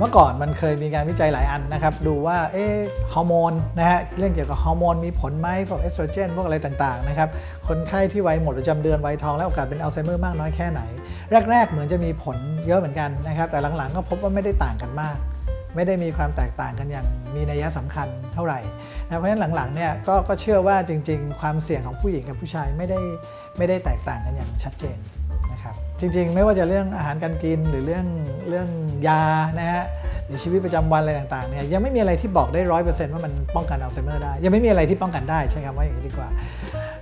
เมื่อก่อนมันเคยมีการวิจัยหลายอันนะครับ ดูว่าเอ๊ฮอร์โมนนะฮะเรื่องเกี่ยวกับฮอร์โมนมีผลไหมพวกเอสโตรเจนพวกอะไรต่างๆนะครับคนไข้ที่วัยหมดประจำเดือนวัยทองแล้วโอกาสเป็นอัลไซเมอร์มากน้อยแค่ไหน แรก ๆ เหมือนจะมีผลเยอะเหมือนกันนะครับ แต่หลังๆก็พบว่าไม่ได้ต่างกันมาก ไม่ได้มีความแตกต่างกันอย่างมีนัยสำคัญเท่าไหร่นะเพราะฉะนั้นหลังๆเนี่ยกก็เชื่อว่าจริง ๆ ความเสี่ยงของผู้หญิงกับผู้ชายไม่ได้ไม่ได้แตกต่างกันอย่างชัดเจน จริงๆ ไม่ว่าจะเรื่องอาหารการกินหรือเรื่องเรื่องยานะฮะหรือชีวิตประจำวันอะไรต่างๆเนี่ยยังไม่มีอะไรที่บอกได้ร้อยเปอร์เซ็นต์ว่ามันป้องกันอัลไซเมอร์ได้ยังไม่มีอะไรที่ป้องกันได้ใช้คำว่าอย่างนี้ดีกว่า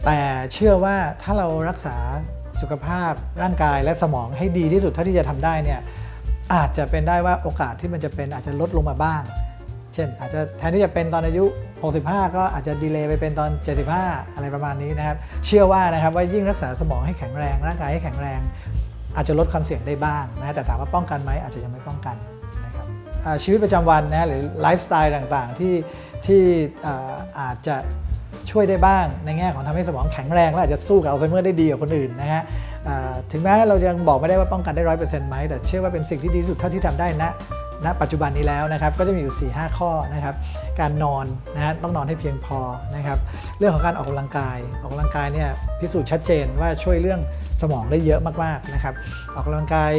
แต่เชื่อว่าถ้าเรารักษาสุขภาพร่างกายและสมองให้ดีที่สุดเท่าที่จะทำได้เนี่ยอาจจะเป็นได้ว่าโอกาสที่มันจะเป็นอาจจะลดลงมาบ้าง เช่น อาจจะแทนที่จะเป็นตอนอายุ 65 ก็อาจจะดีเลย์ไปเป็นตอน 75 อะไรประมาณนี้นะครับ เชื่อว่านะครับว่ายิ่งรักษาสมองให้แข็งแรง ร่างกายให้แข็งแรง อาจจะลดความเสี่ยงได้บ้างนะแต่ถามว่าป้องกันไหมอาจจะยังไม่ป้องกันนะครับชีวิตประจำวันนะหรือไลฟ์สไตล์ต่างๆ ที่ที่อาจจะช่วยได้บ้างในแง่ของทำให้สมองแข็งแรง และอาจจะสู้กับอัลไซเมอร์ได้ดีกว่าคนอื่นนะฮะถึงแม้เรายังบอกไม่ได้ว่าป้องกันได้ร้อยเปอร์เซ็นต์ไหมแต่เชื่อว่าเป็นสิ่งที่ดีที่สุดเท่าที่ทำได้นะ ณปัจจุบันนี้แล้วนะครับก็จะมีอยู่ 4 5 ข้อนะครับการนอนนะฮะต้องนอนให้เพียงพอนะครับเรื่องของการออกกำลังกาย ออกกำลังกายเนี่ยพิสูจน์ชัดเจนว่าช่วยเรื่องสมองได้เยอะมากๆนะครับออกกำลังกาย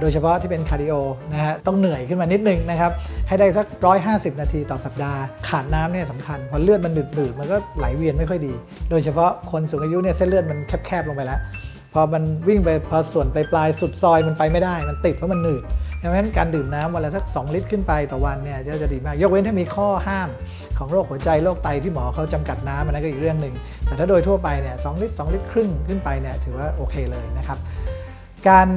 โดยเฉพาะที่เป็นคาร์ดิโอนะฮะต้องเหนื่อยขึ้นมานิดนึงนะครับให้ได้สัก 150 นาทีต่อสัปดาห์ ขาดน้ำเนี่ยสำคัญเพราะเลือดมันดืดๆมันก็ไหลเวียนไม่ค่อยดี โดยเฉพาะคนสูงอายุเนี่ยเส้นเลือดมันแคบๆลงไปแล้วพอมันวิ่งไปพอส่วนปลายสุดซอยมันไปไม่ได้ มันติดเพราะมันหนืด ดังนั้นการดื่มน้ำวันละสัก 2 ลิตรขึ้นไปต่อวันเนี่ยจะจะดีมาก ยกเว้นถ้ามีข้อห้ามของโรคหัวใจโรคไตที่หมอเขาจำกัดน้ำอันนั้นก็อีกเรื่องหนึ่งแต่ถ้าโดยทั่วไปเนี่ยสลิตร2ลิตรครึ่งขึ้นไปเนี่ยถือว่าโอเคเลยนะครับ การ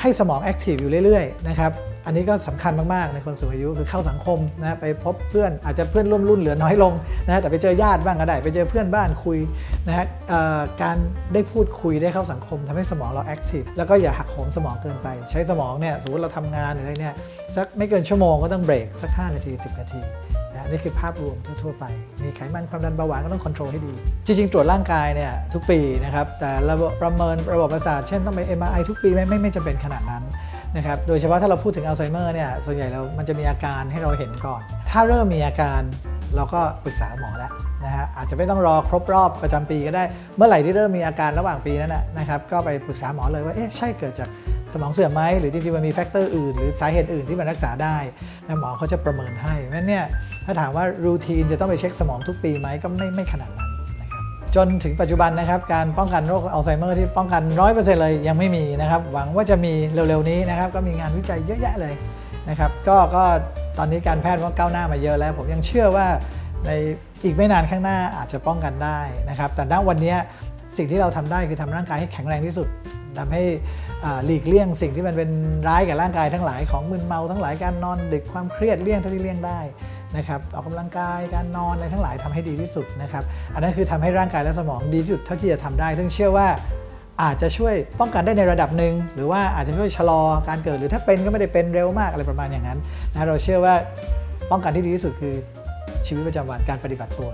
ให้สมองแอคทีฟอยู่เรื่อยๆนะครับอันนี้ก็สำคัญมากๆในคนสูงอายุคือเข้าสังคมนะไปพบเพื่อนอาจจะเพื่อนร่วมรุ่นเหลือน้อยลงนะแต่ไปเจอญาติบ้างก็ได้ ไปเจอเพื่อนบ้านคุยนะฮะการได้พูดคุยได้เข้าสังคมทำให้สมองเราแอคทีฟแล้วก็อย่าหักโหมสมองเกินไป ใช้สมองเนี่ยสมมติเราทำงานอะไรเนี่ยสักไม่เกินชั่วโมงก็ต้องเบรกสัก 5 นาที 10 นาทีะนี่คือภาพรวมทั่วๆไป มีไขมันความดันเบาหวานก็ต้องควบคุมให้ดี จริงๆ ตรวจร่างกายเนี่ยทุกปีนะครับ แต่ระบบประเมินระบบประสาท เช่นต้องไป MRI ทุกปีไม่ไม่ไม่จำเป็นขนาดนั้นนะครับ โดยเฉพาะถ้าเราพูดถึงอัลไซเมอร์เนี่ย ส่วนใหญ่เรา มันจะมีอาการให้เราเห็นก่อน ถ้าเริ่มมีอาการ เราก็ปรึกษาหมอแล้วนะฮะอาจจะไม่ต้องรอครบรอบประจำปีก็ได้ เมื่อไหร่ที่เริ่มมีอาการระหว่างปีนั้นนะครับก็ไปปรึกษาหมอเลยว่าเอ๊ะใช่เกิดจากสมองเสื่อมไหมหรือจริงๆมันมีแฟกเตอร์อื่น หรือสาเหตุอื่นที่มันรักษาได้นะหมอเขาจะประเมินให้เพราะนั้นเนี่ยถ้าถามว่ารูทีนจะต้องไปเช็คสมองทุกปีไหมก็ไม่ไม่ขนาดนั้นนะครับจนถึงปัจจุบันนะครับการป้องกันโรคอัลไซเมอร์ที่ป้องกัน 100%เลยยังไม่มีนะครับ หวังว่าจะมีเร็วๆนี้นะครับ ก็มีงานวิจัยเยอะแยะเลยนะครับ ก็ก็ ตอนนี้การแพทย์ก็ก้าวหน้ามาเยอะแล้ว ผมยังเชื่อว่าในอีกไม่นานข้างหน้าอาจจะป้องกันได้นะครับ แต่ณวันนี้สิ่งที่เราทำได้คือทำร่างกายให้แข็งแรงที่สุดทำให้หลีกเลี่ยงสิ่งที่มันเป็นร้ายกับร่างกายทั้งหลายของมึนเมาทั้งหลายการนอนดึกความเครียดเลี่ยงเท่าที่เลี่ยงได้นะครับออกกำลังกายการนอนอะไรทั้งหลายทำให้ดีที่สุดนะครับอันนั้นคือทำให้ร่างกายและสมองดีที่สุดเท่าที่จะทำได้ ซึ่งเชื่อว่า อาจจะช่วยป้องกันได้ในระดับหนึ่งหรือว่าอาจจะช่วยชะลอการเกิด หรือถ้าเป็นก็ไม่ได้เป็นเร็วมากอะไรประมาณอย่างนั้นนะเราเชื่อว่าป้องกันที่ดีที่สุดคือชีวิตประจำวันการปฏิบัติตัว